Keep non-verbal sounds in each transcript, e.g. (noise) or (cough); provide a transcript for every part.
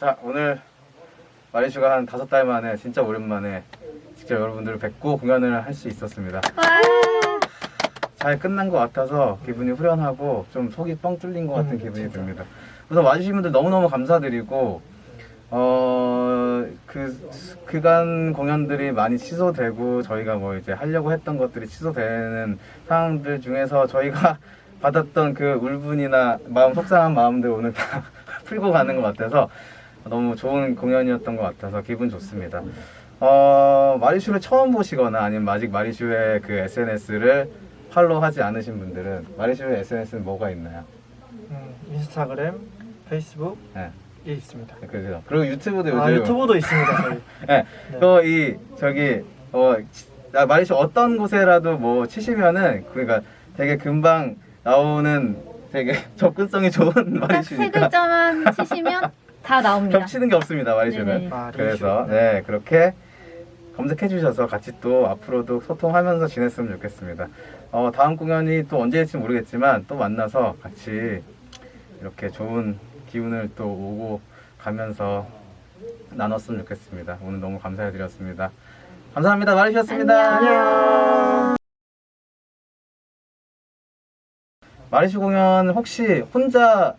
자 오늘 마리슈가 한 다섯 달 만에 진짜 오랜만에 직접 여러분들을 뵙고 공연을 할 수 있었습니다. 잘 끝난 것 같아서 기분이 후련하고 좀 속이 뻥 뚫린 것 같은 음, 기분이. 듭니다. 그래서 와주신 분들 너무너무 감사드리고 어 그 그간 공연들이 많이 취소되고 저희가 뭐 이제 하려고 했던 것들이 취소되는 상황들 중에서 저희가 (laughs) 받았던 그 울분이나 마음 속상한 마음들 오늘 다 (laughs) 풀고 가는 것 같아서 너무 좋은 공연이었던 것 같아서 기분 좋습니다. 어, 마리슈를 처음 보시거나 아니면 아직 마리슈의 그 SNS를 팔로우하지 않으신 분들은 마리슈의 SNS는 뭐가 있나요? 음, 인스타그램, 페이스북 네, 예 있습니다. 그죠. 그리고 유튜브도 요즘 아 유튜브도 있습니다 저희. (laughs) 네, 네. 그이 저기 어 치- 아, 마리슈 어떤 곳에라도 뭐 치시면은 그러니까 되게 금방 나오는 되게 (laughs) 접근성이 좋은 딱 세 마리슈니까 글자만 치시면 (laughs) 다 나옵니다. 겹치는 게 없습니다 마리슈는. 네네. 마리슈. 그래서 네 그렇게 검색해 주셔서 같이 또 앞으로도 소통하면서 지냈으면 좋겠습니다. 어, 다음 공연이 또 언제일지 모르겠지만 또 만나서 같이 이렇게 좋은 기운을 또 오고 가면서 나눴으면 좋겠습니다. 오늘 너무 감사해 드렸습니다. 감사합니다. 마리슈였습니다. 안녕. 마리슈 공연 혹시 혼자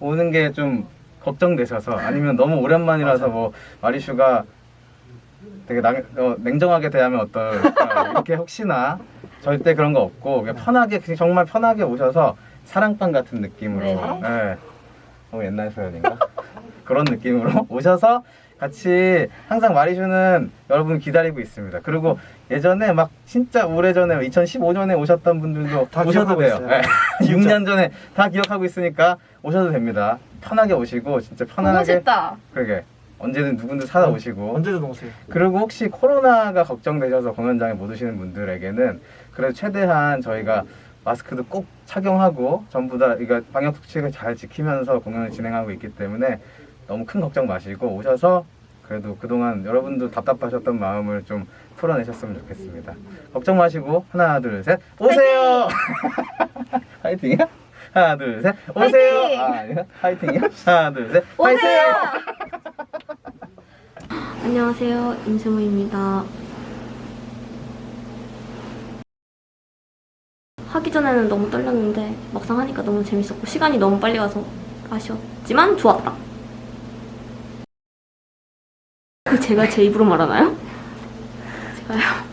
오는 게 좀 걱정되셔서 아니면 너무 오랜만이라서. 뭐 마리슈가 되게 낭- 어, 냉정하게 대하면 어떨까 (laughs) 이렇게 혹시나 절대 그런 거 없고 그냥 편하게 그냥 정말 편하게 오셔서 사랑방 같은 느낌으로. 네. 너무 옛날 표현인가 그런 느낌으로 (laughs) 오셔서 같이 항상 마리슈는 여러분 기다리고 있습니다. 그리고 예전에 막 진짜 오래전에 2015년에 오셨던 분들도 다 오셔도 기억하고 돼요. 있어요. 네. (laughs) 진짜. 6년 전에 다 기억하고 있으니까 오셔도 됩니다. 편하게 오시고 진짜 편안하게 싶다. 그러게 언제든 누군지 찾아 오시고 언제든 오세요. 그리고 혹시 코로나가 걱정되셔서 공연장에 못 오시는 분들에게는 그래도 최대한 저희가 마스크도 꼭 착용하고 전부 다 그러니까 방역 수칙을 잘 지키면서 공연을 진행하고 있기 때문에 너무 큰 걱정 마시고 오셔서 그래도 그동안 여러분도 답답하셨던 마음을 좀 풀어내셨으면 좋겠습니다. 걱정 마시고 하나 둘 셋 오세요. (laughs) 화이팅이야? 하나 둘 셋 오세요. 화이팅! 아, 아니야? 화이팅이야? 하나 둘 셋 오세요. 안녕하세요. 임세무입니다. 하기 전에는 너무 떨렸는데 막상 하니까 너무 재밌었고 시간이 너무 빨리 가서 아쉬웠지만 좋았다. 그 제가 제 입으로 말하나요? 제가요.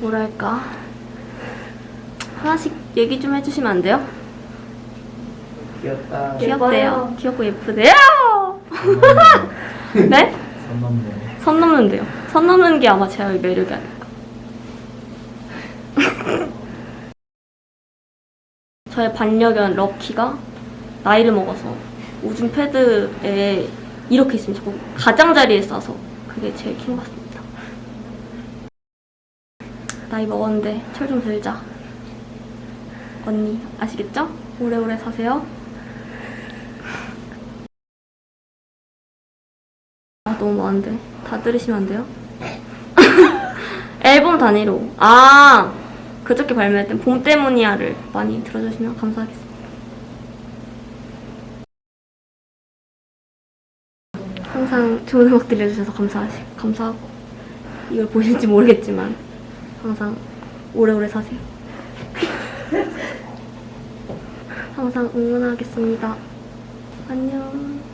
뭐랄까. 하나씩 얘기 좀 해주시면 안 돼요? 귀엽다. 귀엽대요. 귀엽고 예쁘대요. 네? (laughs) 선 넘는데요. 선 넘는 게 아마 제 매력이 아닐까. (laughs) 저의 반려견 럭키가 나이를 먹어서 우중 패드에 이렇게 있으면 자꾸 가장자리에 싸서 그게 제일 킹 받습니다. 나이 먹었는데 철 좀 들자. 언니 아시겠죠? 오래오래 사세요. 아 너무 많은데 다 들으시면 안 돼요? (laughs) 앨범 단위로 아 그저께 발매했던 봄 때문이야를 많이 들어주시면 감사하겠습니다. 항상 좋은 음악 들려주셔서 감사하시 감사하고 이걸 보실지 모르겠지만 항상 오래오래 사세요. (laughs) 항상 응원하겠습니다. 안녕.